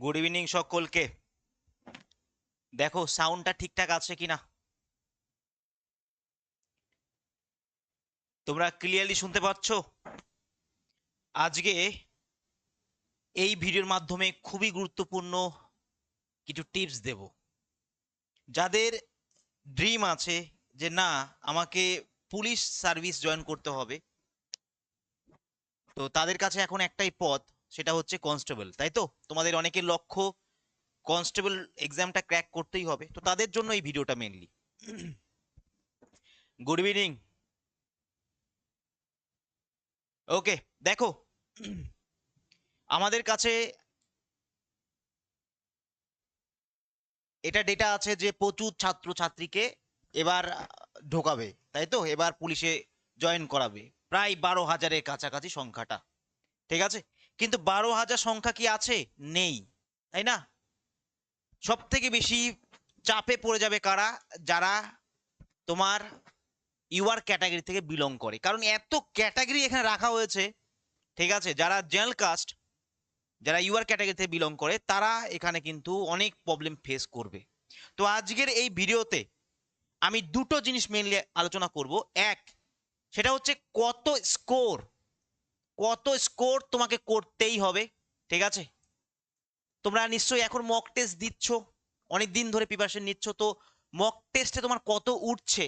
Good evening সকলকে। দেখো সাউন্ডটা ঠিকঠাক আছে কিনা? তোমরা ক্লিয়ারলি শুনতে পাচ্ছ? আজকে এই ভিডিওর মাধ্যমে খুবই গুরুত্বপূর্ণ কিছু টিপস দেব। যাদের ড্রিম আছে যে, না, আমাকে পুলিশ সার্ভিস জয়েন করতে হবে। তো তাদের কাছে এখন একটাই পথ সেটা হচ্ছে কনস্টেবল তাই তো? তোমাদের অনেকের লক্ষ্য কনস্টেবল এক্সামটা ক্র্যাক করতেই হবে। তো তাদের জন্য এই ভিডিওটা মেনলি গুড ইভিনিং ওকে দেখো। আমাদের কাছে এটা ডেটা আছে যে প্রচুর ছাত্র ছাত্রীকে এবার ঢোকাবে, তাই তো? এবার পুলিশে জয়েন করাবে। প্রায় বারো হাজারের কাছাকাছি সংখ্যাটা। ঠিক আছে? কিন্তু বারো হাজার সংখ্যা কি আছে? নেই। তাই না? সব থেকে বেশি চাপে পড়ে যাবে কারা? যারা তোমার ইউআর ক্যাটাগরি থেকে বিলং করে। কারণ এত ক্যাটাগরি এখানে রাখা হয়েছে, ঠিক আছে? যারা জেনারেল কাস্ট, যারা ইউআর ক্যাটাগরি থেকে বিলং করে, তারা এখানে কিন্তু অনেক প্রবলেম ফেস করবে। তো আজকের এই ভিডিওতে আমি দুটো জিনিস মেনলি আলোচনা করব। এক, সেটা হচ্ছে কত স্কোর কত স্কোর তোমাকে করতেই হবে, ঠিক আছে? তোমরা নিশ্চয়ই এখন মক টেস্ট দিচ্ছ অনেক দিন ধরে প্রিপারেশন নিচ্ছ, তো মক টেস্টে তোমার কত উঠছে,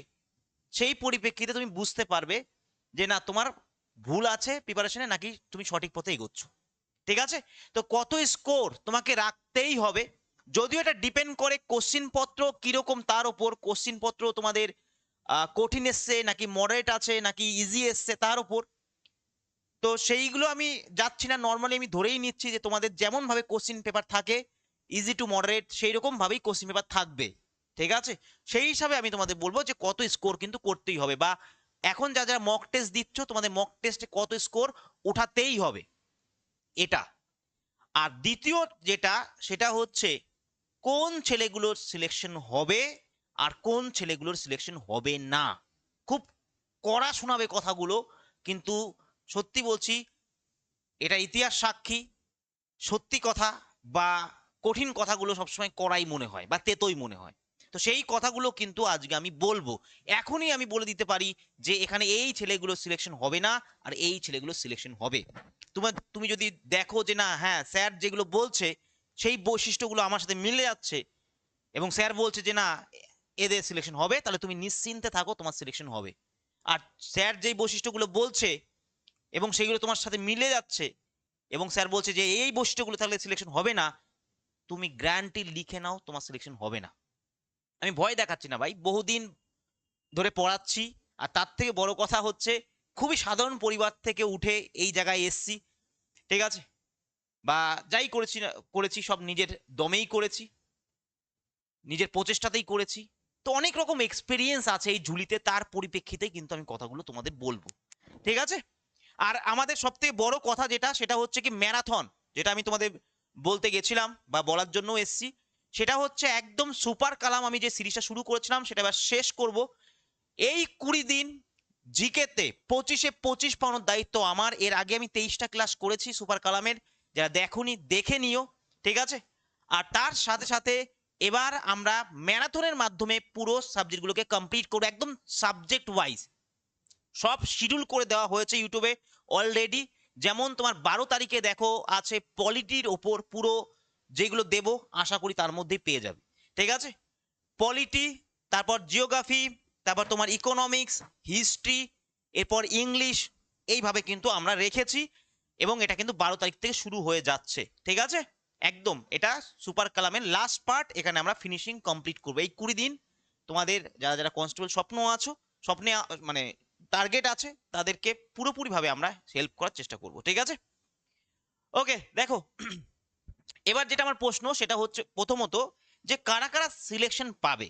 সেই পরিপ্রেক্ষিতে তুমি বুঝতে পারবে যে না, তোমার ভুল আছে প্রিপারেশনে নাকি তুমি সঠিক পথে এগোচ্ছ, ঠিক আছে? তো কত স্কোর তোমাকে রাখতেই হবে, যদিও এটা ডিপেন্ড করে কোশ্চিন পত্র কীরকম তার ওপর কোশ্চিন পত্র তোমাদের কঠিন এসছে, নাকি মডারেট আছে, নাকি ইজি এসছে তার ওপর তো সেইগুলো আমি যাচ্ছি না। নর্মালি আমি ধরেই নিচ্ছি যে তোমাদের যেমন ভাবে কোশ্চিন পেপার থাকে ইজি টু মডারেট সেই রকম ভাবেই কোশ্চিন পেপার থাকবে। ঠিক আছে? সেই হিসাবে আমি তোমাদের বলব যে কত স্কোর কিন্তু করতেই হবে বা এখন যা যারা মক টেস্ট দিচ্ছ, তোমাদের মক টেস্টে কত স্কোর উঠাতেই হবে। এটা। আর দ্বিতীয় যেটা, সেটা হচ্ছে কোন ছেলেগুলোর সিলেকশন হবে আর কোন ছেলেগুলোর সিলেকশন হবে না। খুব কড়া শোনাবে কথাগুলো, কিন্তু সত্যি বলছি, এটা ইতিহাস সাক্ষী, সত্যি কথা বা কঠিন কথাগুলো সবসময় কড়াই মনে হয় বা তেতোই মনে হয়। তো সেই কথাগুলো কিন্তু আজকে আমি বলব। এখনই আমি বলে দিতে পারি যে এখানে এই ছেলেগুলো সিলেকশন হবে না আর এই ছেলেগুলো সিলেকশন হবে। তোমার তুমি যদি দেখো যে না হ্যাঁ স্যার যেগুলো বলছে সেই বৈশিষ্ট্যগুলো আমার সাথে মিলে যাচ্ছে এবং স্যার বলছে যে না, এদের সিলেকশন হবে, তাহলে তুমি নিশ্চিন্তে থাকো, তোমার সিলেকশন হবে। আর স্যার যেই বৈশিষ্ট্যগুলো বলছে এবং সেগুলো তোমার সাথে মিলে যাচ্ছে। এবং স্যার বলছে যে, এই বৈশিষ্ট্যগুলো থাকলে সিলেকশন হবে না। তুমি গ্যারান্টি লিখে নাও, তোমার সিলেকশন হবে না। আমি ভয় দেখাচ্ছি না ভাই, বহুদিন ধরে পড়াচ্ছি, আর তার থেকে বড় কথা হচ্ছে, খুবই সাধারণ পরিবার থেকে উঠে এই জায়গায় এসছি, ঠিক আছে? বা যাই করেছি করেছি, সব নিজের দমেই করেছি, নিজের প্রচেষ্টাতেই করেছি। তো অনেক রকম এক্সপিরিয়েন্স আছে এই ঝুলিতে, তার পরিপ্রেক্ষিতে কিন্তু আমি কথাগুলো তোমাদের বলব, ঠিক আছে? আর আমাদের সব থেকে বড় কথা যেটা, সেটা হচ্ছে কি ম্যারাথন, যেটা আমি তোমাদের বলতে গেছিলাম বা বলার জন্য এসছি। সেটা হচ্ছে একদম সুপার কালাম আমি যে সিরিজটা শুরু করেছিলাম, সেটা এবার শেষ করব। এই কুড়ি দিন জিকেতে পঁচিশে পঁচিশ পাওয়ানোর দায়িত্ব আমার। এর আগে আমি তেইশটা ক্লাস করেছি সুপার কালামের, যারা দেখুনি, দেখে নিও, ঠিক আছে? আর তার সাথে সাথে এবার আমরা ম্যারাথনের মাধ্যমে পুরো সাবজেক্টগুলোকে কমপ্লিট করব, একদম সাবজেক্ট ওয়াইজ সব শিডিউল করে দেওয়া হয়েছে ইউটিউবে। অলরেডি যেমন তোমার বারো তারিখে দেখো আছে পলিটির ওপর পুরো যেগুলো দেব, আশা করি তার মধ্যেই পেয়ে যাবে। ঠিক আছে? পলিটি তারপর জিওগ্রাফি তারপর তোমার ইকোনমিক্স হিস্ট্রি এরপর ইংলিশ এইভাবে কিন্তু আমরা রেখেছি এবং এটা কিন্তু বারো তারিখ থেকে শুরু হয়ে যাচ্ছে। ঠিক আছে? একদম, এটা সুপার কালামের লাস্ট পার্ট এখানে আমরা ফিনিশিং কমপ্লিট করব। এই কুড়ি দিন তোমাদের যারা যারা কনস্টেবল স্বপ্ন আছো, স্বপ্নে মানে টার্গেট আছে, তাদেরকে পুরোপুরিভাবে আমরা হেল্প করার চেষ্টা করব, ঠিক আছে? ওকে দেখো, এবার যেটা আমার প্রশ্ন, সেটা হচ্ছে প্রথমত যে কারা কারা সিলেকশন পাবে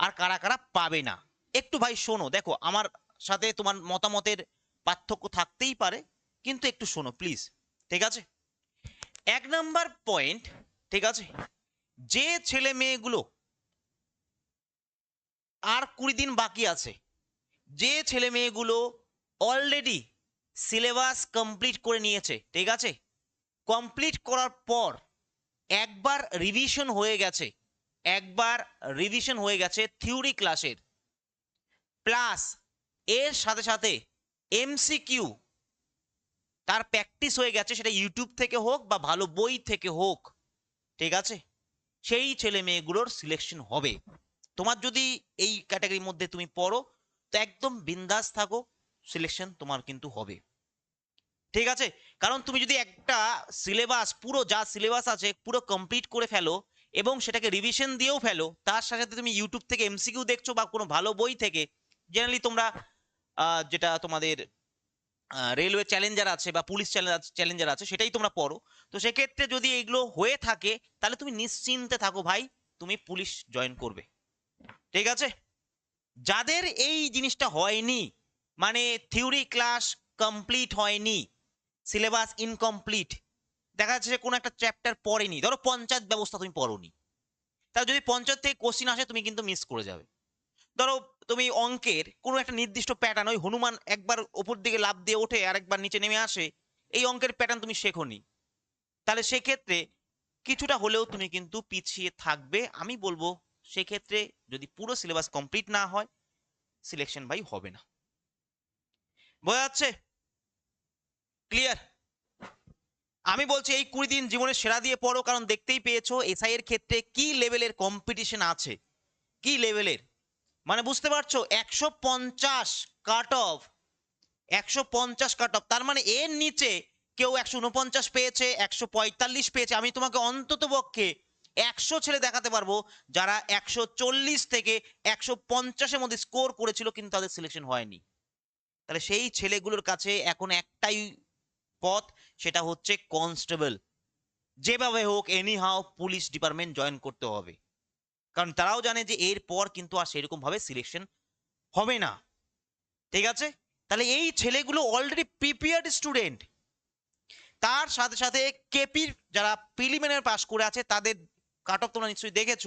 আর কারা কারা পাবে না? একটু ভাই শোনো, দেখো, আমার সাথে তোমার মতামতের পার্থক্য থাকতেই পারে, কিন্তু একটু শোনো প্লিজ ঠিক আছে? এক নাম্বার পয়েন্ট ঠিক আছে? যে ছেলে মেয়েগুলো আর কুড়ি দিন বাকি আছে যে ছেলে মেয়েগুলো অলরেডি সিলেবাস কমপ্লিট করে নিয়েছে, ঠিক আছে? কমপ্লিট করার পর একবার রিভিশন হয়ে গেছে, একবার রিভিশন হয়ে গেছে থিওরি ক্লাসের প্লাস এর সাথে সাথে এমসিকিউ তার প্র্যাকটিস হয়ে গেছে, সেটা ইউটিউব থেকে হোক বা ভালো বই থেকে হোক, ঠিক আছে? সেই ছেলে মেয়েগুলোর সিলেকশন হবে। তোমার যদি এই ক্যাটাগরির মধ্যে তুমি পড়ো তো একদম বিন্দাস থাকো সিলেকশন তোমার কিন্তু হবে। ঠিক আছে? কারণ তুমি যদি একটা সিলেবাস পুরো যা সিলেবাস আছে, পুরো কমপ্লিট করে ফেলো এবং সেটাকে রিভিশন দিয়েও ফেলো, তার সাথে সাথে তুমি ইউটিউব থেকে এমসিকিউ দেখছ বা কোনো ভালো বই থেকে জেনারেলি তোমরা যেটা তোমাদের রেলওয়ে চ্যালেঞ্জার আছে বা পুলিশ চ্যালেঞ্জার আছে, সেটাই তোমরা পড়ো। তো সেক্ষেত্রে যদি এগুলো হয়ে থাকে, তাহলে তুমি নিশ্চিন্তে থাকো ভাই, তুমি পুলিশ জয়েন করবে। ঠিক আছে? যাদের এই জিনিসটা হয়নি মানে থিওরি ক্লাস কমপ্লিট হয়নি সিলেবাস ইনকমপ্লিট দেখা যাচ্ছে কোনো একটা চ্যাপ্টার পড়েনি, ধরো পঞ্চায়েত ব্যবস্থা তুমি পড়োনি তা যদি পঞ্চায়েত থেকে কোশ্চিন আসে তুমি কিন্তু মিস করে যাবে। ধরো তুমি অঙ্কের কোনো একটা নির্দিষ্ট প্যাটার্ন ওই হনুমান একবার ওপর দিকে লাভ দিয়ে ওঠে আর একবার নিচে নেমে আসে, এই অঙ্কের প্যাটার্ন তুমি শেখোনি, তাহলে সেক্ষেত্রে কিছুটা হলেও তুমি কিন্তু পিছিয়ে থাকবে, আমি বলব সেক্ষেত্রে যদি পুরো সিলেবাস কমপ্লিট না হয় সিলেকশন ভাই হবে না। বোঝা যাচ্ছে? ক্লিয়ার আমি বলছি এই কুড়ি দিন জীবনের সেরা দিয়ে পড়ো, কারণ দেখতেই পেয়েছ এসআই এর ক্ষেত্রে কি লেভেলের কম্পিটিশন আছে। কি লেভেলের মানে বুঝতে পারছ? একশো পঞ্চাশ কাট অফ একশো পঞ্চাশ কাট অফ তার মানে এর নিচে কেউ একশো উনপঞ্চাশ পেয়েছে, একশো পঁয়তাল্লিশ পেয়েছে। আমি তোমাকে অন্তত পক্ষে একশো ছেলে দেখাতে পারব, যারা একশো চল্লিশ থেকে একশো পঞ্চাশের মধ্যে স্কোর করেছিল কিন্তু তাদের সিলেকশন হয়নি। তাহলে সেই ছেলেগুলোর কাছে এখন একটাই পথ, সেটা হচ্ছে কনস্টেবল যেভাবে হোক any how police department join করতে হবে। কারণ তারাও জানে যে এরপর কিন্তু আর সেরকম ভাবে সিলেকশন হবে না। ঠিক আছে? তাহলে এই ছেলেগুলো অলরেডি প্রিপেয়ার্ড স্টুডেন্ট তার সাথে সাথে কেপির যারা প্রিলিমিনারি পাস করে আছে, তাদের কাট অফ তোমরা নিশ্চয়ই দেখেছ,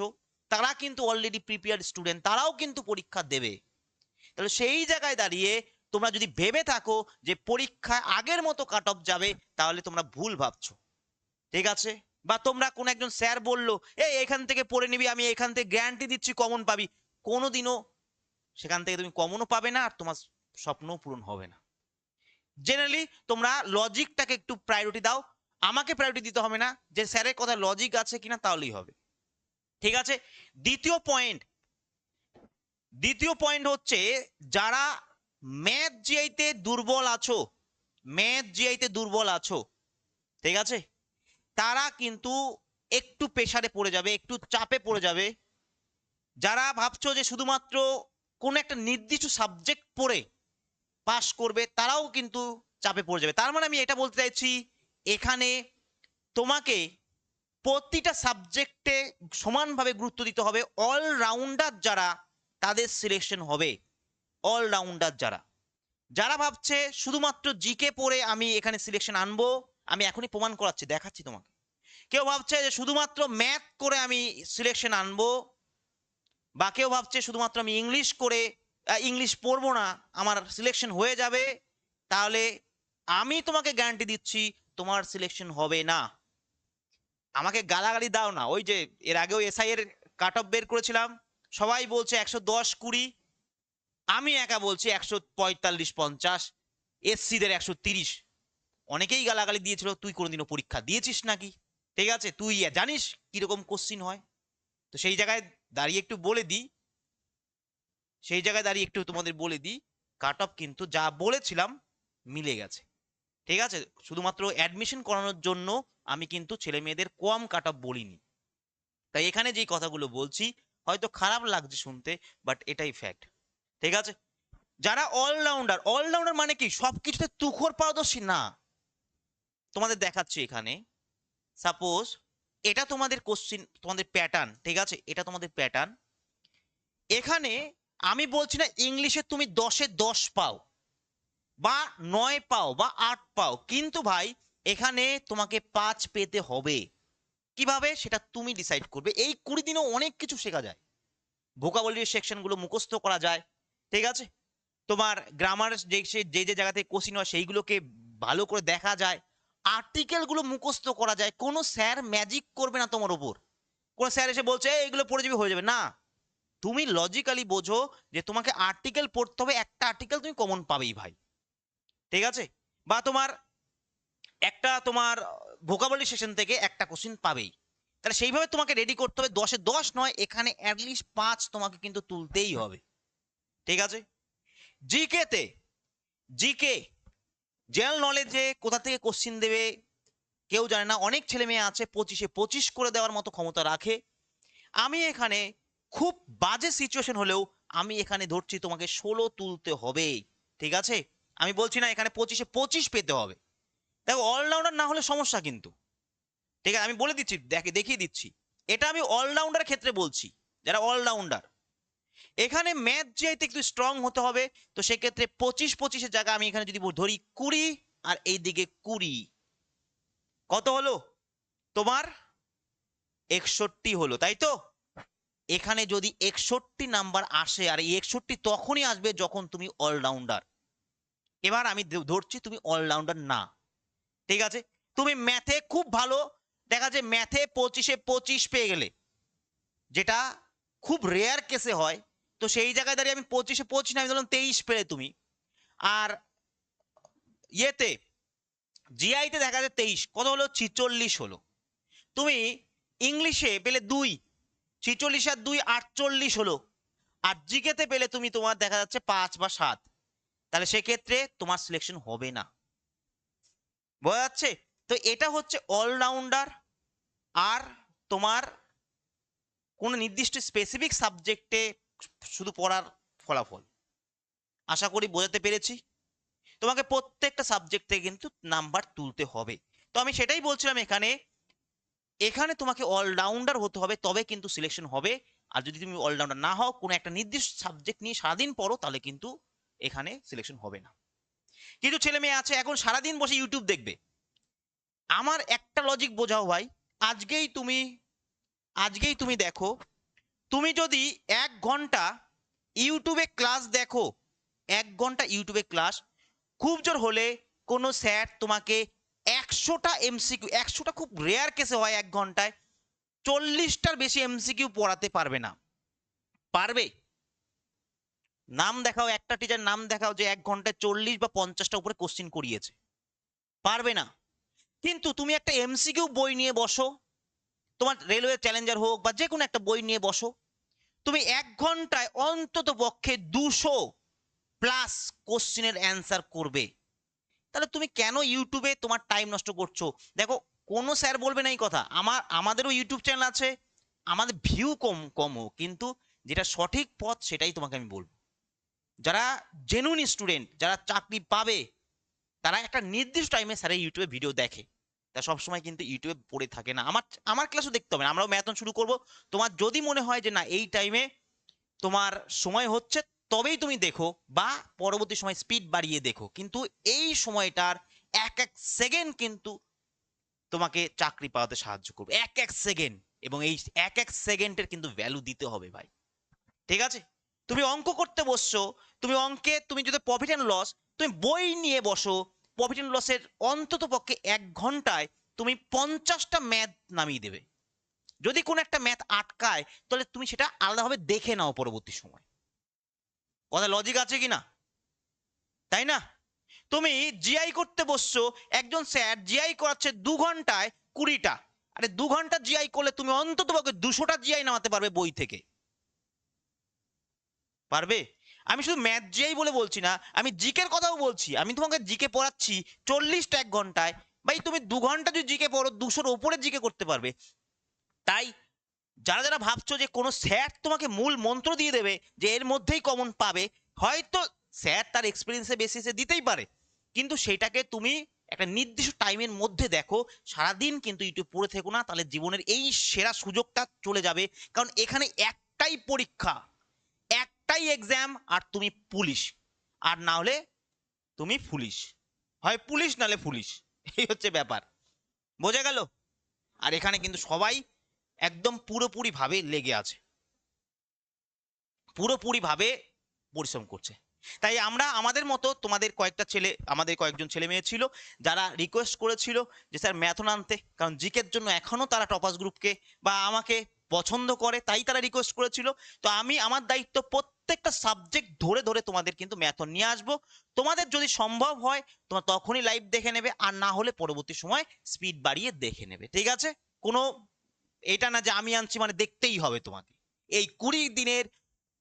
তারা কিন্তু অলরেডি প্রিপেয়ার্ড স্টুডেন্ট তারাও কিন্তু পরীক্ষা দেবে। তাহলে সেই জায়গায় দাঁড়িয়ে তোমরা যদি ভেবে থাকো যে পরীক্ষায় আগের মতো কাট অফ যাবে, তাহলে তোমরা ভুল ভাবছ। ঠিক আছে? বা তোমরা কোন একজন স্যার বলল এই এখান থেকে পড়ে নিবি, আমি এখান থেকে গ্যারান্টি দিচ্ছি কমন পাবি। কোনোদিনও সেখান থেকে তুমি কমনও পাবে না, আর তোমার স্বপ্নও পূরণ হবে না। জেনারেলি তোমরা লজিকটাকে একটু প্রায়োরিটি দাও আমাকে প্রায়োরিটি দিতে হবে না যে স্যারের কথা লজিক আছে কিনা তাহলেই হবে। ঠিক আছে? দ্বিতীয় পয়েন্ট দ্বিতীয় পয়েন্ট হচ্ছে যারা ম্যাথ জিআইতে দুর্বল আছো ম্যাথ জিআইতে দুর্বল আছো, ঠিক আছে? তারা কিন্তু একটু প্রেসারে পড়ে যাবে, একটু চাপে পড়ে যাবে। যারা ভাবছ যে শুধুমাত্র কোন একটা নির্দিষ্ট সাবজেক্ট পড়ে পাস করবে, তারাও কিন্তু চাপে পড়ে যাবে। তার মানে আমি এটা বলতে চাইছি এখানে তোমাকে প্রতিটা সাবজেক্টে সমানভাবে গুরুত্ব দিতে হবে। অলরাউন্ডার যারা, তাদের সিলেকশন হবে। অলরাউন্ডার যারা। যারা ভাবছে, শুধুমাত্র জিকে পড়ে আমি এখানে সিলেকশন আনব, আমি এখনই প্রমাণ করাচ্ছি, দেখাচ্ছি তোমাকে। কেউ ভাবছে যে, শুধুমাত্র ম্যাথ করে আমি সিলেকশন আনব, বা কেউ ভাবছে, শুধুমাত্র আমি ইংলিশ করে ইংলিশ পড়ব না, আমার সিলেকশন হয়ে যাবে। তাহলে আমি তোমাকে গ্যারান্টি দিচ্ছি তোমার সিলেকশন হবে না। আমাকে গালাগালি দাও না। ওই যে এর আগেও এসআই এর কাট অফ বের করেছিলাম, সবাই বলছে একশো দশ কুড়ি। আমি একা বলছি একশো পঁয়তাল্লিশ পঞ্চাশ এসসিদের একশো তিরিশ। অনেকেই গালাগালি দিয়েছিল, তুই কোনোদিনও পরীক্ষা দিয়েছিস নাকি? ঠিক আছে, তুই জানিস কীরকম কোশ্চিন হয়? তো সেই জায়গায় দাঁড়িয়ে একটু বলে দিই। সেই জায়গায় দাঁড়িয়ে একটু তোমাদের বলে দিই। কাট অফ কিন্তু যা বলেছিলাম মিলে গেছে। ঠিক আছে? শুধুমাত্র অ্যাডমিশন করানোর জন্য আমি কিন্তু ছেলে মেয়েদের কম কাট অফ বলিনি। তাই এখানে যেই কথাগুলো বলছি, হয়তো খারাপ লাগছে শুনতে বাট এটাই ফ্যাক্ট ঠিক আছে? যারা অলরাউন্ডার অলরাউন্ডার মানে কি? সবকিছুতে তুখর পারদর্শী? না। তোমাদের দেখাচ্ছি এখানে। সাপোজ এটা তোমাদের কোশ্চিন তোমাদের প্যাটার্ন ঠিক আছে? এটা তোমাদের প্যাটার্ন এখানে আমি বলছি না ইংলিশে তুমি দশে দশ পাও। বা নয় পাও বা আট পাও। কিন্তু ভাই এখানে তোমাকে পাঁচ পেতে হবে। কীভাবে? সেটা তুমি ডিসাইড করবে। এই কুড়ি দিনও অনেক কিছু শেখা যায়। ভোকাবলির সেকশনগুলো মুখস্থ করা যায়। ঠিক আছে? তোমার গ্রামার যে যে যে জায়গা থেকে কোশ্চিন হয় সেইগুলোকে ভালো করে দেখা যায়। আর্টিকেলগুলো মুখস্থ করা যায়। কোনো স্যার ম্যাজিক করবে না তোমার ওপর। কোনো স্যার এসে বলছে "এই, এগুলো পড়ে যাবে হয়ে যাবে। না। তুমি লজিক্যালি বোঝো যে তোমাকে আর্টিকেল পড়তে হবে। একটা আর্টিকেল তুমি কমন পাবেই ভাই। ঠিক আছে? বা তোমার একটা তোমার ভোকাবলি সেশন থেকে একটা কোশ্চিন পাবেই। তাহলে সেইভাবে তোমাকে রেডি করতে হবে। দশে দশ নয়, এখানে অ্যাটলিস্ট পাঁচ তোমাকে কিন্তু তুলতেই হবে। ঠিক আছে? জিকে তে জিকে জেনারেল নলেজে কোথা থেকে কোশ্চিন দেবে কেউ জানে না। অনেক ছেলে মেয়ে আছে, পঁচিশে পঁচিশ করে দেওয়ার মতো ক্ষমতা রাখে। আমি এখানে খুব বাজে সিচুয়েশন হলেও আমি এখানে ধরছি, তোমাকে ষোলো তুলতে হবে ঠিক আছে? আমি বলছি না এখানে পঁচিশে পঁচিশ পেতে হবে। দেখো অলরাউন্ডার না হলে সমস্যা কিন্তু। ঠিক আছে, আমি বলে দিচ্ছি, দেখে, দেখিয়ে দিচ্ছি। এটা আমি অলরাউন্ডার ক্ষেত্রে বলছি, যারা অলরাউন্ডার এখানে ম্যাথ যেহেতু একটু স্ট্রং হতে হবে, তো সেক্ষেত্রে পঁচিশ পঁচিশের জায়গা আমি এখানে যদি ধরি কুড়ি, আর এই দিকে কুড়ি। কত হলো? তোমার একষট্টি হলো, তাই তো? এখানে যদি একষট্টি নাম্বার আসে, আর এই একষট্টি তখনই আসবে যখন তুমি অলরাউন্ডার এবার আমি ধরছি তুমি অলরাউন্ডার না। ঠিক আছে? তুমি ম্যাথে খুব ভালো, দেখা যায় ম্যাথে পঁচিশে পঁচিশ পেয়ে গেলে। যেটা খুব রেয়ার কেসে হয়। তো সেই জায়গায় দাঁড়িয়ে আমি পঁচিশে পঁচিশ না, আমি ধরলাম তেইশ পেলে তুমি। আর ইয়েতে জিআইতে দেখা যায় তেইশ, কত হলো? ছিচল্লিশ হলো। তুমি ইংলিশে পেলে দুই, ছিচল্লিশ আর দুই আটচল্লিশ হলো। আর জিকেতে পেলে তুমি তোমার দেখা যাচ্ছে পাঁচ বা সাত। তাহলে সেক্ষেত্রে তোমার সিলেকশন হবে না। বোঝা যাচ্ছে? তো এটা হচ্ছে অলরাউন্ডার আর তোমার কোনো নির্দিষ্ট স্পেসিফিক সাবজেক্টে শুধু পড়ার ফলাফল। আশা করি বোঝাতে পেরেছি? তোমাকে প্রত্যেকটা সাবজেক্ট থেকে কিন্তু নাম্বার তুলতে হবে। তো আমি সেটাই বলছিলাম এখানে এখানে তোমাকে অলরাউন্ডার হতে হবে, তবে কিন্তু সিলেকশন হবে। আর যদি তুমি অলরাউন্ডার না হও, কোনো একটা নির্দিষ্ট সাবজেক্ট নিয়ে সারাদিন পড়ো, তাহলে কিন্তু এখানে সিলেকশন হবে না। কিছু ছেলে মেয়ে আছে, এখন সারাদিন বসে ইউটিউব দেখবে। আমার একটা লজিক বোঝাও ভাই, আজকেই তুমি আজকেই তুমি দেখো, তুমি যদি এক ঘণ্টা ইউটিউবে ক্লাস দেখো, এক ঘণ্টা ইউটিউবে ক্লাস খুব জোর হলে কোনো স্যার তোমাকে একশোটা এমসিকিউ একশোটা খুব রেয়ার কেসে হয় এক ঘন্টায়, চল্লিশটার বেশি এমসিকিউ পড়াতে পারবে না। পারবে? নাম দেখাও, একটা টিচার নাম দেখাও যে এক ঘন্টায় চল্লিশ বা পঞ্চাশটা উপরে কোশ্চিন করিয়েছে। পারবে না। কিন্তু তুমি একটা এমসিকিউ বই নিয়ে বসো, তোমার রেলওয়ে চ্যালেঞ্জার হোক বা যে কোনো একটা বই নিয়ে বসো, তুমি এক ঘন্টায় অন্তত পক্ষে দুশো প্লাস কোশ্চিনের অ্যান্সার করবে। তাহলে তুমি কেন ইউটিউবে তোমার টাইম নষ্ট করছ? দেখো, কোনো স্যার বলবে না এই কথা। আমার, আমাদেরও ইউটিউব চ্যানেল আছে, আমাদের ভিউ কম কম হোক, কিন্তু যেটা সঠিক পথ সেটাই তোমাকে আমি বলব। যারা জেনুইন স্টুডেন্ট যারা চাকরি পাবে, তারা একটা নির্দিষ্ট টাইমে স্যারের ইউটিউবে ভিডিও দেখে। তা সবসময় কিন্তু ইউটিউবে পড়ে থাকে না। আমার আমার ক্লাসও দেখতে হবে না। আমরাও ম্যাথন শুরু করব। তোমার যদি মনে হয় যে না, এই টাইমে তোমার সময় হচ্ছে, তবেই তুমি দেখো বা পরবর্তী সময় স্পিড বাড়িয়ে দেখো। কিন্তু এই সময়টার এক এক সেকেন্ড কিন্তু তোমাকে চাকরি পাওয়াতে সাহায্য করবে। এক এক সেকেন্ড এবং এই এক এক সেকেন্ডের কিন্তু ভ্যালু দিতে হবে ভাই। ঠিক আছে? তুমি অঙ্ক করতে বসছো, তুমি অঙ্কে, তুমি যদি প্রফিট অ্যান্ড লস তুমি বই নিয়ে বসো প্রফিট অ্যান্ড লসের অন্তত পক্ষে এক ঘন্টায় তুমি পঞ্চাশটা ম্যাথ নামিয়ে দেবে। যদি কোনো একটা ম্যাথ আটকায়, তাহলে তুমি সেটা আলাদাভাবে দেখে নাও পরবর্তী সময়। কথা লজিক আছে কি না? তাই না? তুমি জিআই করতে বসছো, একজন স্যার জিআই করাচ্ছে দু ঘন্টায় কুড়িটা। আরে দু ঘণ্টা জিআই করলে তুমি অন্তত পক্ষে দুশোটা জিআই নামাতে পারবে বই থেকে। পারবে? আমি শুধু ম্যাথ জিআই বলে বলছি না, আমি জিকের কথাও বলছি। আমি তোমাকে জিকে পড়াচ্ছি চল্লিশটা এক ঘন্টায়। ভাই, তুমি দু ঘণ্টা যদি জিকে পড়ো, দুশোর ওপরে জিকে করতে পারবে। তাই যারা যারা ভাবছ যে কোনো স্যার তোমাকে মূল মন্ত্র দিয়ে দেবে যে এর মধ্যেই কমন পাবে, হয়তো স্যার তার এক্সপিরিয়েন্সে বেসিসে দিতেই পারে। কিন্তু সেটাকে তুমি একটা নির্দিষ্ট টাইমের মধ্যে দেখো, সারাদিন কিন্তু ইউটিউব পড়ে থেকো না, তাহলে জীবনের এই সেরা সুযোগটা চলে যাবে। কারণ এখানে একটাই পরীক্ষা। একটাই এক্সাম আর তুমি পুলিশ। আর না হলে তুমি পুলিশ হয় পুলিশ নালে পুলিশ এই হচ্ছে ব্যাপার। বোঝা গেল? আর এখানে কিন্তু সবাই একদম পুরোপুরি ভাবে লেগে আছে। পুরোপুরি ভাবে পরিশ্রম করছে। তাই আমরা, আমাদের মতো তোমাদের কয়েকটা ছেলে, আমাদের কয়েকজন ছেলে মেয়ে ছিল, যারা রিকোয়েস্ট করেছিল যে, স্যার ম্যাথন আনতে। কারণ জিকের জন্য এখনও তারা টপাস গ্রুপকে বা আমাকে পছন্দ করে, তাই তারা রিকোয়েস্ট করেছিল। তো আমি, আমার দায়িত্ব প্রত্যেকটা সাবজেক্ট ধরে ধরে তোমাদের কিন্তু ম্যাথন নিয়ে আসব। তোমাদের যদি সম্ভব হয়, তোমরা তখনই লাইভ দেখে নেবে, আর না হলে পরবর্তী সময় স্পিড বাড়িয়ে দেখে নেবে, ঠিক আছে? কোনো এটা না যে আমি আনছি মানে দেখতেই হবে তোমাকে। এই কুড়ি দিনের,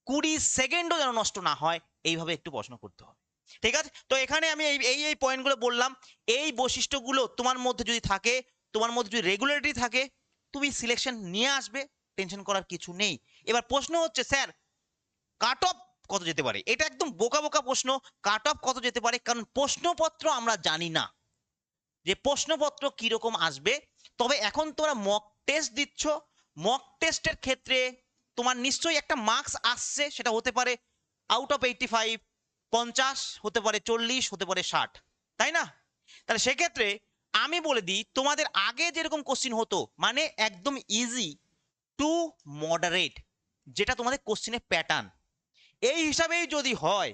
কুড়ি সেকেন্ডও যেন নষ্ট না হয়, এইভাবে একটু প্রশ্ন করতে হবে, ঠিক আছে? তো এখানে আমি এই এই এই পয়েন্টগুলো বললাম। এই বৈশিষ্ট্যগুলো তোমার মধ্যে যদি থাকে, তোমার মধ্যে যদি রেগুলারিটি থাকে, তুমি সিলেকশন নিয়ে আসবে টেনশন করার কিছু নেই। এবার প্রশ্ন হচ্ছে, স্যার কাট অফ কত যেতে পারে? এটা একদম বোকা বোকা প্রশ্ন কাট অফ কত যেতে পারে? কারণ প্রশ্নপত্র আমরা জানি না। যে প্রশ্নপত্র কীরকম আসবে? তবে এখন তোমরা মক টেস্ট দিচ্ছ। মক টেস্টের ক্ষেত্রে তোমার নিশ্চয়ই একটা মার্কস আসছে, সেটা হতে পারে আউট অফ এইটটি ফাইভ পঞ্চাশ, হতে পারে চল্লিশ, হতে পারে ষাট। তাই না? তাহলে সেক্ষেত্রে আমি বলে দিই, তোমাদের আগে যেরকম কোশ্চিন হতো মানে একদম ইজি টু মডারেট যেটা তোমাদের কোশ্চিনের প্যাটার্ন এই হিসাবেই যদি হয়,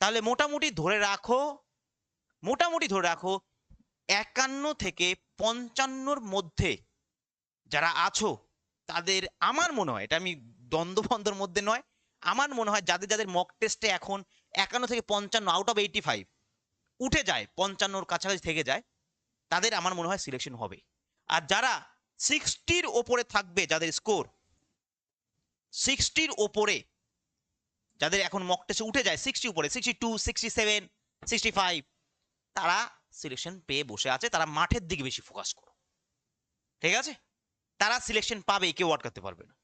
তাহলে মোটামুটি ধরে রাখো, মোটামুটি ধরে রাখো, একান্ন থেকে পঞ্চান্নর মধ্যে যারা আছো, তাদের আমার মনে হয়, এটা আমি দ্বন্দ্ববন্ধর মধ্যে নয়, আমার মনে হয় যাদের যাদের মক টেস্টে এখন একান্ন থেকে পঞ্চান্ন আউট অফ এইটি ফাইভ উঠে যায়, পঞ্চান্নর কাছাকাছি থেকে যায়, তাদের আমার মনে হয় সিলেকশন হবে। আর যারা সিক্সটির ওপরে থাকবে, যাদের স্কোর সিক্সটির ওপরে যাদের এখন মক টেস্টে উঠে যায় সিক্সটি উপরে sixty two sixty seven sixty five তারা সিলেকশন পেয়ে বসে আছে, তারা মাঠের দিকে বেশি ফোকাস করো। ঠিক আছে? তারা সিলেকশন পাবে, কেউ আটকাতে পারবে না।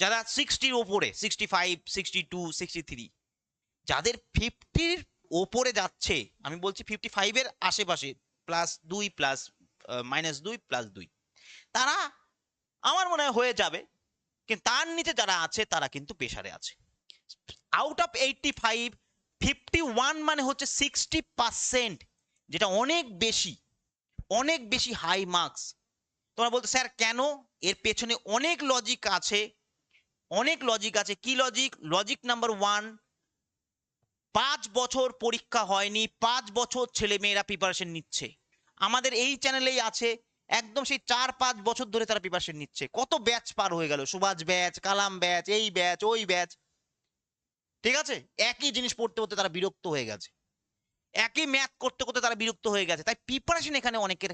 যারা সিক্সটির ওপরে sixty five sixty two sixty three যাদের ফিফটির ওপরে যাচ্ছে, আমি বলছি ফিফটি ফাইভের আশেপাশে প্লাস দুই প্লাস মাইনাস দুই প্লাস দুই, তারা আমার মনে হয় হয়ে যাবে, কিন্তু তার নিচে যারা আছে, তারা কিন্তু পেশারে আছে। Out of eighty five fifty one মানে হচ্ছে সিক্সটি পার্সেন্ট যেটা অনেক বেশি অনেক বেশি হাই মার্কস তোমরা বলতো, স্যার, কেন? এর পেছনে অনেক লজিক আছে। অনেক লজিক আছে। কি লজিক লজিক নাম্বার ওয়ান পাঁচ বছর পরীক্ষা হয়নি, পাঁচ বছর ছেলে মেয়েরা প্রিপারেশন নিচ্ছে। আমাদের এই চ্যানেলেই আছে, একদম সেই চার, পাঁচ বছর ধরে তারা প্রিপারেশন নিচ্ছে। কত ব্যাচ পার হয়ে গেল? সুভাষ ব্যাচ কালাম ব্যাচ এই ব্যাচ ওই ব্যাচ ঠিক আছে? একই জিনিস পড়তে পড়তে তারা বিরক্ত হয়ে গেছে। একই ম্যাথ করতে করতে তারা বিরক্ত হয়ে গেছে। তাই প্রিপারেশন এখানে অনেকের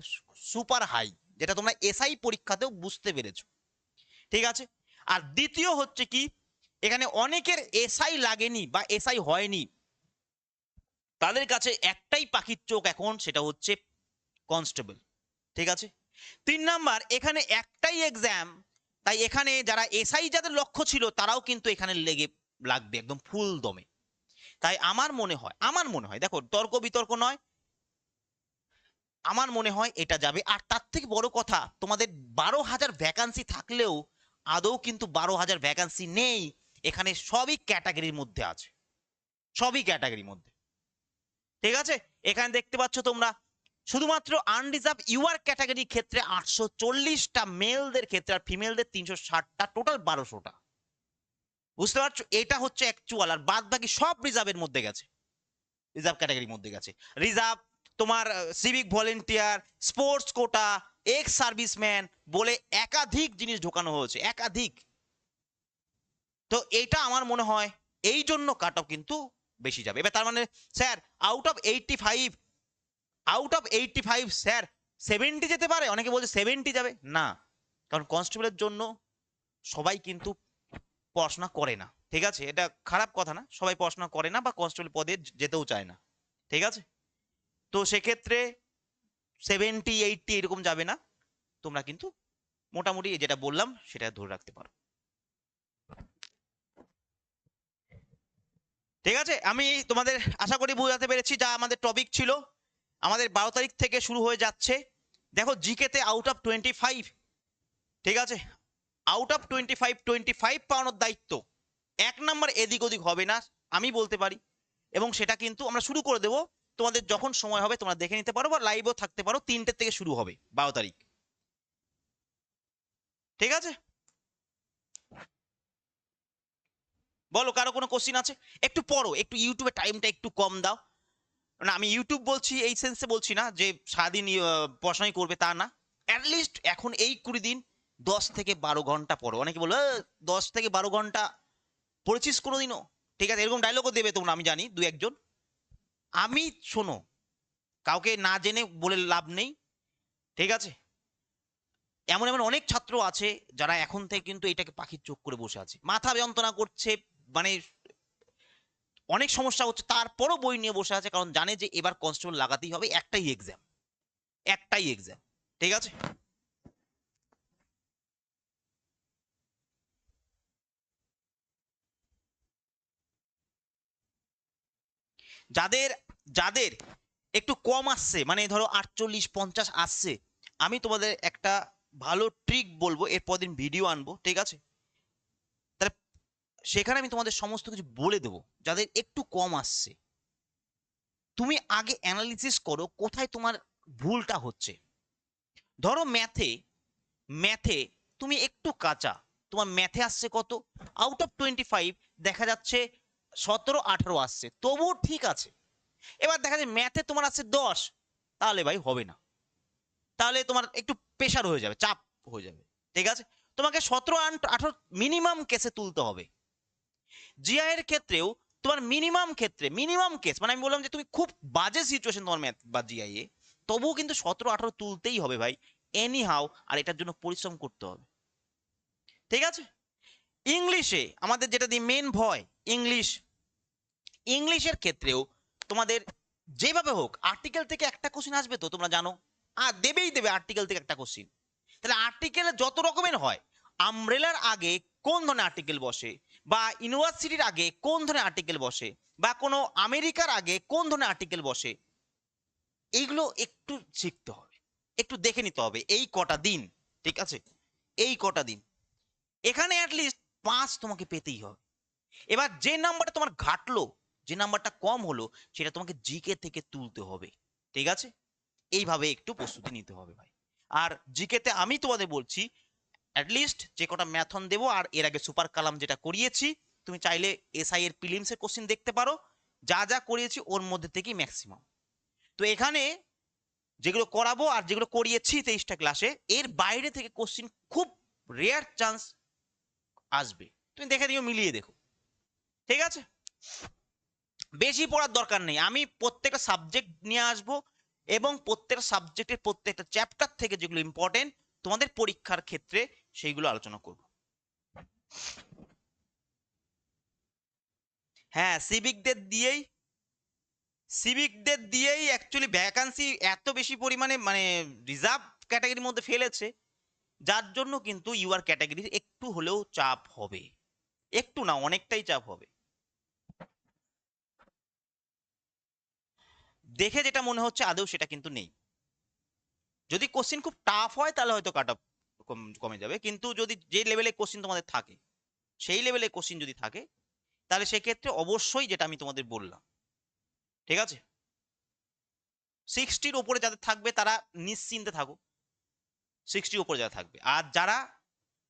সুপার হাই যেটা তোমরা এসআই পরীক্ষাতেও বুঝতে পেরেছ। ঠিক আছে? আর দ্বিতীয় হচ্ছে কি, এখানে অনেকের এসআই লাগেনি বা এসআই হয়নি। তাদের কাছে একটাই পাখির চোখ এখন, সেটা হচ্ছে কনস্টেবল ঠিক আছে? তিন নাম্বার, এখানে একটাই এক্সাম তাই এখানে যারা এসআই যাদের লক্ষ্য ছিল, তারাও কিন্তু এখানে লেগে লাগবে একদম ফুল দমে। তাই আমার মনে হয়, আমার মনে হয়, দেখো তর্ক বিতর্ক নয়, আমার মনে হয় এটা যাবে। আর তার থেকে বড় কথা, তোমাদের বারো হাজার ভ্যাকান্সি থাকলেও আদৌ কিন্তু বারো হাজার ভ্যাকান্সি নেই, এখানে সবই ক্যাটাগরির মধ্যে আছে। সবই ক্যাটাগরির মধ্যে। ঠিক আছে? এখানে দেখতে পাচ্ছ তোমরা, শুধুমাত্র আনরিজার্ভ ইউআর ক্যাটাগরি ক্ষেত্রে আটশো চল্লিশটা মেলদের ক্ষেত্রে আর ফিমেলদের তিনশো ষাটটা টোটাল বারোশোটা। বুঝতে পারছ? এটা হচ্ছে অ্যাকচুয়াল আর বাদ বাকি সব রিজার্ভের মধ্যে গেছে। রিজার্ভ ক্যাটাগরির মধ্যে গেছে। রিজার্ভ তোমার civic volunteer sports quota ex serviceman বলে একাধিক জিনিস ঢোকানো হয়েছে, একাধিক। তো এটা আমার মনে হয় এই জন্য কাট অফ কিন্তু বেশি যাবে। এবার তার মানে sir out of eighty five out of eighty five sir seventy যেতে পারে? অনেকে বলছে সেভেন্টি যাবে। না। কারণ কনস্টেবলের জন্য সবাই কিন্তু পড়াশোনা করে না, ঠিক আছে? এটা খারাপ কথা না, সবাই পড়াশোনা করে না বা কনস্টেবল পদে যেতেও চায় না, ঠিক আছে? তো সেক্ষেত্রে সেভেন্টি এইটটি এরকম যাবে না, তোমরা কিন্তু মোটামুটি যেটা বললাম সেটা ধরে রাখতে পারো। ঠিক আছে? আমি তোমাদের আশা করি বোঝাতে পেরেছি যা আমাদের টপিক ছিল। আমাদের বারো তারিখ থেকে শুরু হয়ে যাচ্ছে। দেখো জিকেতে আউট অফ টোয়েন্টি ফাইভ ঠিক আছে? Out of twenty five twenty five পাওয়ানোর দায়িত্ব। এক নাম্বার এদিক ওদিক হবে না, আমি বলতে পারি। এবং সেটা কিন্তু আমরা শুরু করে দেবো। তোমাদের যখন সময় হবে, তোমরা দেখে নিতে পারো বা লাইভও থাকতে পারো। তিনটের থেকে শুরু হবে, বারো তারিখ। ঠিক আছে? বলো, কারও কোনো কোশ্চিন আছে? একটু পড়ো, একটু ইউটিউবে টাইমটা একটু কম দাও। না, আমি ইউটিউব বলছি, এই সেন্সে বলছি না যে সারাদিন পড়াশোনাই করবে তা না। অ্যাটলিস্ট এখন এই কুড়ি দিন দশ থেকে বারো ঘণ্টা পড়ো। অনেকে বলো "এ, দশ থেকে বারো ঘণ্টা পড়েছিস কোনোদিনও? ঠিক আছে এরকম ডায়লগও দেবে তোমরা আমি জানি দু একজন। আমি শোনো কাউকে না জেনে বলে লাভ নেই ঠিক আছে? এমন এমন অনেক ছাত্র আছে যারা এখন থেকে কিন্তু এটাকে পাখির চোখ করে বসে আছে। মাথা যন্ত্রণা করছে মানে অনেক সমস্যা হচ্ছে। তারপরও বই নিয়ে বসে আছে কারণ জানে যে এবার কনস্টেবল লাগাতেই হবে একটাই এক্সাম একটাই এক্সাম ঠিক আছে? যাদের যাদের একটু কম আসছে মানে ধরো আটচল্লিশ, পঞ্চাশ আসছে, আমি তোমাদের একটা ভালো ট্রিক বলব, এরপর দিন ভিডিও আনব, ঠিক আছে? তাহলে সেখানে আমি তোমাদের সমস্ত কিছু বলে দেবো, যাদের একটু কম আসছে। তুমি আগে অ্যানালিসিস করো, কোথায় তোমার ভুলটা হচ্ছে। ধরো ম্যাথে ম্যাথে তুমি একটু কাঁচা, তোমার ম্যাথে আসছে কত? আউট অফ টোয়েন্টি ফাইভ দেখা যাচ্ছে সতেরো, আঠারো আসছে। তবুও ঠিক আছে। এবার দেখা যায় ম্যাথে তোমার আসছে দশ। তাহলে ভাই হবে না। তাহলে তোমার একটু প্রেশার হয়ে যাবে, চাপ হয়ে যাবে। ঠিক আছে? তোমাকে সতেরো আঠারো মিনিমাম কেসে তুলতে হবে। জিআই এর ক্ষেত্রেও তোমার মিনিমাম ক্ষেত্রে মিনিমাম কেস মানে আমি বললাম যে তুমি খুব বাজে সিচুয়েশন তোমার ম্যাথ বা জিআই এ, তবুও কিন্তু সতেরো, আঠারো তুলতেই হবে ভাই। এনি হাও আর এটার জন্য পরিশ্রম করতে হবে। ঠিক আছে? ইংলিশে আমাদের যেটা দিয়ে মেন ভয় ইংলিশ ইংলিশের ক্ষেত্রেও তোমাদের যেভাবে হোক আর্টিকেল থেকে একটা কোশ্চিন আসবে তো, তোমরা জানো? আর দেবেই দেবে আর্টিকেল থেকে একটা কোশ্চিন তাহলে আর্টিকেলে যত রকমের হয় আমব্রেলার আগে কোন ধরনের আর্টিকেল বসে, বা ইউনিভার্সিটির আগে কোন ধরনের আর্টিকেল বসে, বা কোনো আমেরিকার আগে কোন ধরনের আর্টিকেল বসে, এইগুলো একটু শিখতে হবে। একটু দেখে নিতে হবে, এই কটা দিন, ঠিক আছে? এই কটা দিন। এখানে অ্যাটলিস্ট পাঁচ তোমাকে পেতেই হবে। এবার যে নাম্বারটা তোমার ঘাটলো যে নাম্বারটা কম হলো, সেটা তোমাকে জিকে থেকে তুলতে হবে। ঠিক আছে? এইভাবে একটু প্রস্তুতি নিতে হবে ভাই। আর জিকেতে আমি তোমাদের বলছি অ্যাটলিস্ট যে কটা ম্যাথন দেবো, আর এর আগে সুপার কালাম যেটা করিয়েছি, তুমি চাইলে এসআই এর প্রিলিমস এর কোশ্চিন দেখতে পারো। যা যা করিয়েছি, ওর মধ্যে থেকেই ম্যাক্সিমাম তো এখানে যেগুলো করাবো আর যেগুলো করিয়েছি তেইশটা ক্লাসে এর বাইরে থেকে কোশ্চিন খুব রেয়ার চান্স আসবে। তুমি দেখে দিও মিলিয়ে দেখো। ঠিক আছে? বেশি পড়ার দরকার নেই। আমি প্রত্যেকটা সাবজেক্ট নিয়ে আসব এবং প্রত্যেকটা সাবজেক্টের প্রত্যেকটা চ্যাপ্টার থেকে যেগুলো ইম্পর্টেন্ট তোমাদের পরীক্ষার ক্ষেত্রে সেইগুলো আলোচনা করব। হ্যাঁ সিভিকদের দিয়েই সিভিকদের দিয়েই অ্যাকচুয়ালি ভ্যাকান্সি এত বেশি পরিমাণে মানে রিজার্ভ ক্যাটাগরির মধ্যে ফেলেছে, যার জন্য কিন্তু ইউআর ক্যাটাগরির একটু হলেও চাপ হবে। একটু না, অনেকটাই চাপ হবে। দেখে যেটা মনে হচ্ছে আদৌ সেটা কিন্তু নেই। যদি কোশ্চিন খুব টাফ হয়, তাহলে হয়তো কাট অফ কমে যাবে। কিন্তু যদি যে লেভেলে কোশ্চিন তোমাদের থাকে, সেই লেভেলে কোশ্চিন যদি থাকে, তাহলে সেক্ষেত্রে অবশ্যই যেটা আমি তোমাদের বললাম, ঠিক আছে? সিক্সটির ওপরে যাদের থাকবে, তারা নিশ্চিন্তে থাকো। সিক্সটির ওপরে যারা থাকবে। আর যারা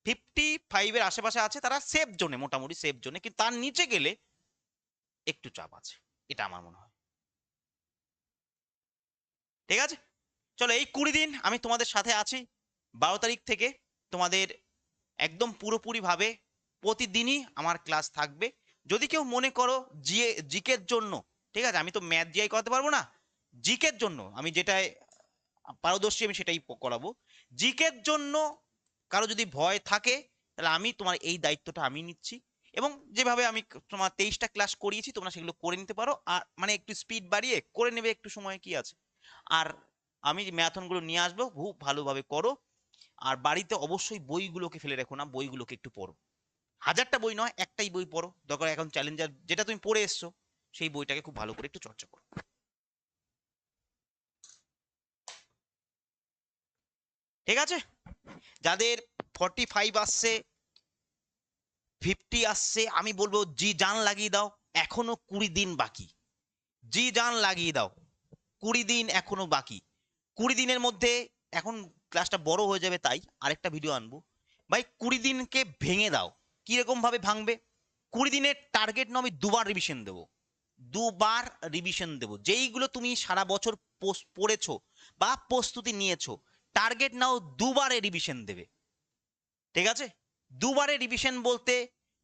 ফিফটি ফাইভের আশেপাশে আছে, তারা সেফ জোনে মোটামুটি সেফ জোনে কিন্তু তার নিচে গেলে একটু চাপ আছে। এটা আমার মনে হয়। ঠিক আছে? চলো, এই কুড়ি দিন আমি তোমাদের সাথে আছি। বারো তারিখ থেকে তোমাদের একদম পুরোপুরি ভাবে প্রতিদিনই আমার ক্লাস থাকবে। যদি কেউ মনে করো জিএ, জিকের জন্য, ঠিক আছে? আমি তো ম্যাথ জিআই করাতে পারব না। জিকের জন্য আমি যেটাই পারদর্শী আমি সেটাই করাবো। জিকের জন্য কারও যদি ভয় থাকে, তাহলে আমি তোমার এই দায়িত্বটা আমি নিচ্ছি। এবং যেভাবে আমি তোমার তেইশটা ক্লাস করিয়েছি, তোমরা সেগুলো করে নিতে পারো। আর মানে একটু স্পিড বাড়িয়ে করে নেবে একটু সময় কি আছে। আর আমি ম্যারাথনগুলো নিয়ে আসব, খুব ভালোভাবে করো। আর বাড়িতে অবশ্যই বইগুলোকে ফেলে রেখো না, বইগুলোকে একটু পড়ো। হাজারটা বই নয়, একটাই বই পড়ো। দরকার এখন চ্যালেঞ্জার যেটা তুমি পড়ে এসছো, সেই বইটাকে খুব ভালো করে একটু চর্চা করো। ঠিক আছে? যাদের ফর্টি ফাইভ আসছে ফিফটি আসছে, আমি বলব জি জান লাগিয়ে দাও। এখনও কুড়ি দিন বাকি। জি জান লাগিয়ে দাও। কুড়ি দিন এখনও বাকি। কুড়ি দিনের মধ্যে এখন ক্লাসটা বড় হয়ে যাবে তাই আরেকটা ভিডিও আনব। ভাই, কুড়ি দিনকে ভেঙে দাও। কীরকম ভাবে ভাঙবে? কুড়ি দিনের টার্গেট নয় আমি দুবার রিভিশন দেবো। দুবার রিভিশন দেবো। যেইগুলো তুমি সারা বছর পড়েছো বা প্রস্তুতি নিয়েছো টার্গেট নাও দুবারে রিভিশন দেবে। ঠিক আছে? দুবারে রিভিশন বলতে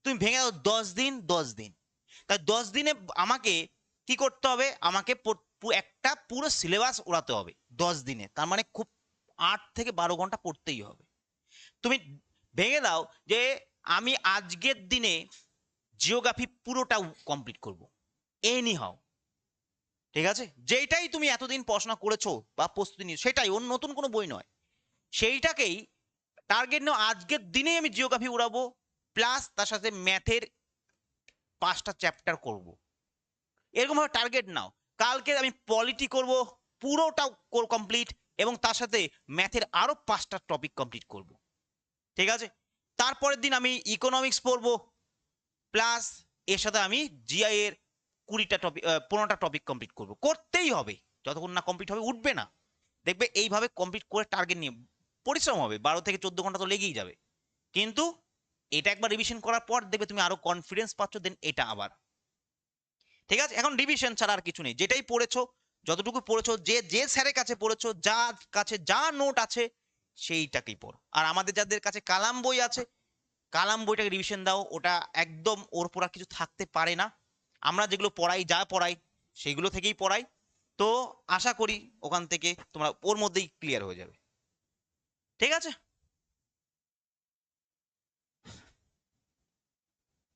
তুমি ভেঙে দাও দশ দিন দশ দিন। তাই দশ দিনে আমাকে কি করতে হবে? আমাকে একটা পুরো সিলেবাস ওড়াতে হবে দশ দিনে। তার মানে খুব আট থেকে বারো ঘণ্টা পড়তেই হবে। তুমি ভেঙে দাও যে আমি আজকের দিনে জিওগ্রাফি পুরোটা কমপ্লিট করব। এনি হাও ঠিক আছে? যেইটাই তুমি এতদিন পড়াশোনা করেছ বা প্রস্তুতি নিয়ে সেটাই অন্য নতুন কোনো বই নয়। সেইটাকেই টার্গেট নাও, আজকের দিনেই আমি জিওগ্রাফি উড়াবো প্লাস তার সাথে ম্যাথের পাঁচটা চ্যাপ্টার করব। এরকম ভাবে টার্গেট নাও। কালকে আমি পলিটি করব পুরোটা কমপ্লিট এবং তার সাথে ম্যাথের আরও পাঁচটা টপিক কমপ্লিট করব। ঠিক আছে? তারপরের দিন আমি ইকোনমিক্স পড়ব প্লাস এর সাথে আমি জিআই এর কুড়িটা টপিক পনেরোটা টপিক কমপ্লিট করব। করতেই হবে, যতক্ষণ না কমপ্লিট হবে, উঠবে না। দেখবে এইভাবে কমপ্লিট করে টার্গেট নিয়ে পরিশ্রম হবে, বারো থেকে চোদ্দ ঘণ্টা তো লেগেই যাবে। কিন্তু এটা একবার রিভিশন করার পর দেখবে তুমি আরও কনফিডেন্স পাচ্ছ দেন এটা আবার ঠিক আছে? এখন রিভিশন ছাড়া আর কিছু নেই। যেটাই পড়েছো, যতটুকু পড়েছো, যে যে স্যারের কাছে পড়েছো যার কাছে যা নোট আছে, সেইটাকেই পড়ো। আর আমাদের যাদের কাছে কালাম বই আছে, কালাম বইটাকে রিভিশন দাও, ওটা একদম ওর পর কিছু থাকতে পারে না। আমরা যেগুলো পড়াই, যা পড়াই সেইগুলো থেকেই পড়াই। তো আশা করি ওখান থেকে তোমরা, ওর মধ্যেই ক্লিয়ার হয়ে যাবে। ঠিক আছে?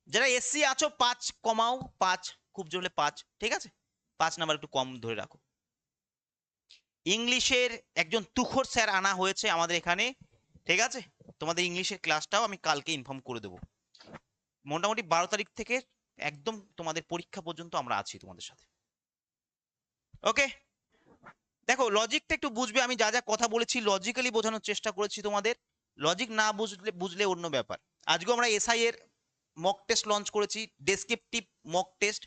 যারা এসসি আছো, পাঁচ কমাও, পাঁচ। খুব জোরে পাঁচ, ঠিক আছে? পাঁচ নাম্বার একটু কম ধরে রাখো। ইংলিশের একজন তুখর স্যার আনা হয়েছে আমাদের এখানে, ঠিক আছে? তোমাদের ইংলিশের ক্লাসটাও আমি কালকে ইনফর্ম করে দেবো। মোটামুটি বারো তারিখ থেকে একদম তোমাদের পরীক্ষা পর্যন্ত আমরা আছি তোমাদের সাথে। ওকে? দেখো লজিকটা একটু বুঝবে, আমি যা যা কথা বলেছি লজিক্যালি বোঝানোর চেষ্টা করেছি তোমাদের। লজিক না বুঝলে বুঝলে অন্য ব্যাপার। আজকেও আমরা এসআই এর মক টেস্ট লঞ্চ করেছি descriptive mock test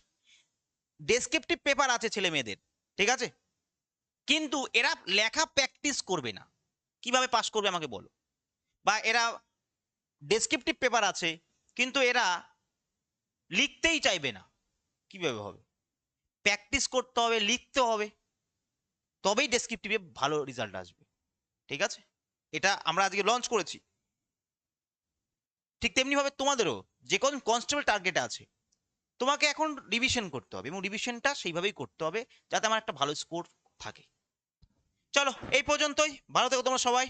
descriptive paper আছে ছেলে মেয়েদের, ঠিক আছে? কিন্তু এরা লেখা প্র্যাকটিস করবে না। কীভাবে পাস করবে আমাকে বলো? বা এরা ডেসক্রিপটিভ পেপার আছে, কিন্তু এরা লিখতেই চাইবে না। কীভাবে হবে? প্র্যাকটিস করতে হবে, লিখতে হবে। তবেই ডেসক্রিপটিভে ভালো রেজাল্ট আসবে। ঠিক আছে? এটা আমরা আজকে লঞ্চ করেছি। ঠিক তেমনি ভাবে তোমাদেরও, যে কোন কনস্টেবল টার্গেট আছে তোমাকে এখন রিভিশন করতে হবে এবং রিভিশনটা সেইভাবেই করতে হবে যাতে আমার একটা ভালো স্কোর থাকে। চলো, এই পর্যন্তই। ভালো থেকো তোমরা সবাই।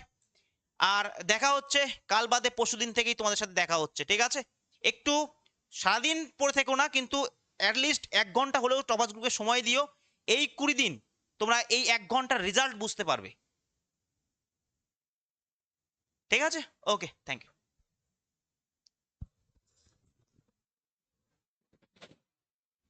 আর দেখা হচ্ছে কাল বাদে পরশু দিন থেকেই তোমাদের সাথে দেখা হচ্ছে, ঠিক আছে? একটু সারাদিন পড়ে থেকো না, কিন্তু অ্যাটলিস্ট এক ঘণ্টা হলেও টপাস গ্রুপে সময় দিও। এই কুড়ি দিন তোমরা এই এক ঘণ্টার রেজাল্ট বুঝতে পারবে। ঠিক আছে? Okay thank you